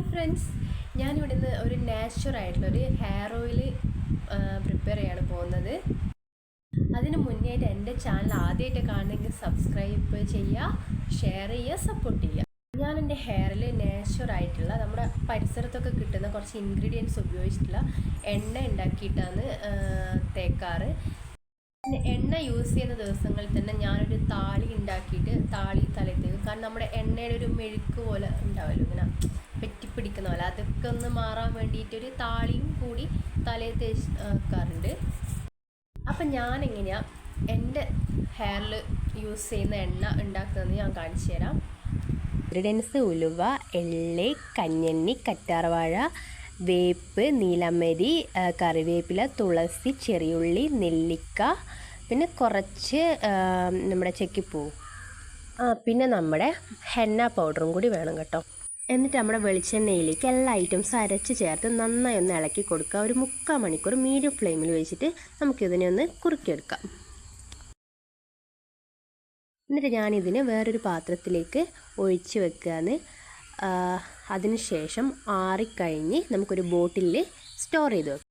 Hi friends ഞാനിവിടെ നിന്ന് ഒരു നാച്ചുറായിട്ടുള്ളൊരു ഹെയർ ഓയിൽ പ്രിപ്പയർ ചെയ്യാണ് പോകുന്നത്. അതിന് മുന്നേയായിട്ട് എന്റെ ചാനൽ ആദ്യമായിട്ട് കാണണമെങ്കിൽ സബ്സ്ക്രൈബ് ചെയ്യുക ഷെയർ ചെയ്യുക സപ്പോർട്ട് ചെയ്യുക. ഞാൻ എന്റെ ഹെയറിൽ നാച്ചുറായിട്ടുള്ള നമ്മുടെ പരിസരത്തൊക്കെ കിട്ടുന്ന കുറച്ച് ഇൻഗ്രീഡിയൻസ് ഉപയോഗിച്ചിട്ടുള്ള എണ്ണ ഉണ്ടാക്കിയിട്ടാണ് തേക്കാറ്. എണ്ണ യൂസ് ചെയ്യുന്ന ദിവസങ്ങളിൽ തന്നെ ഞാനൊരു താളി ഉണ്ടാക്കിയിട്ട് താളി തലയിൽ തേക്കും. കാരണം നമ്മുടെ എണ്ണയുടെ ഒരു മെഴുക്ക് പോലെ പെറ്റിപ്പിടിക്കുന്ന ഒന്ന് മാറാൻ വേണ്ടിയിട്ടൊരു താളിയും കൂടി തലയിൽ തേച്ച് വെക്കാറുണ്ട് അപ്പം ഞാൻ എങ്ങനെയാണ് എന്റെ ഹെയറിൽ യൂസ് ചെയ്യുന്ന എണ്ണ ഉണ്ടാക്കുന്നത് ഞാൻ കാണിച്ചു തരാം. ഇൻഗ്രീഡിയൻസ് ഉലുവ എള്ളി കഞ്ഞണ്ണി കറ്റാർവാഴ വേപ്പ് നീലമരി കറിവേപ്പില തുളസി ചെറിയുള്ളി നെല്ലിക്ക പിന്നെ കുറച്ച് നമ്മുടെ ചെക്കിപ്പൂ. ആ പിന്നെ നമ്മുടെ ഹെന്ന പൗഡറും കൂടി വേണം കേട്ടോ. എന്നിട്ട് നമ്മുടെ വെളിച്ചെണ്ണയിലേക്ക് എല്ലാ ഐറ്റംസും അരച്ച് ചേർത്ത് നന്നായി ഒന്ന് ഇളക്കി കൊടുക്കുക. ഒരു മുക്കാൽ മണിക്കൂർ മീഡിയം ഫ്ലെയിമിൽ വെച്ചിട്ട് നമുക്കിതിനെ ഒന്ന് കുറുക്കിയെടുക്കാം. എന്നിട്ട് ഞാനിതിനെ വേറൊരു പാത്രത്തിലേക്ക് ഒഴിച്ച് വെക്കുകയാണ്. അതിനുശേഷം ആറിക്കഴിഞ്ഞ് നമുക്കൊരു ബോട്ടിലിൽ സ്റ്റോർ ചെയ്ത് വെക്കാം.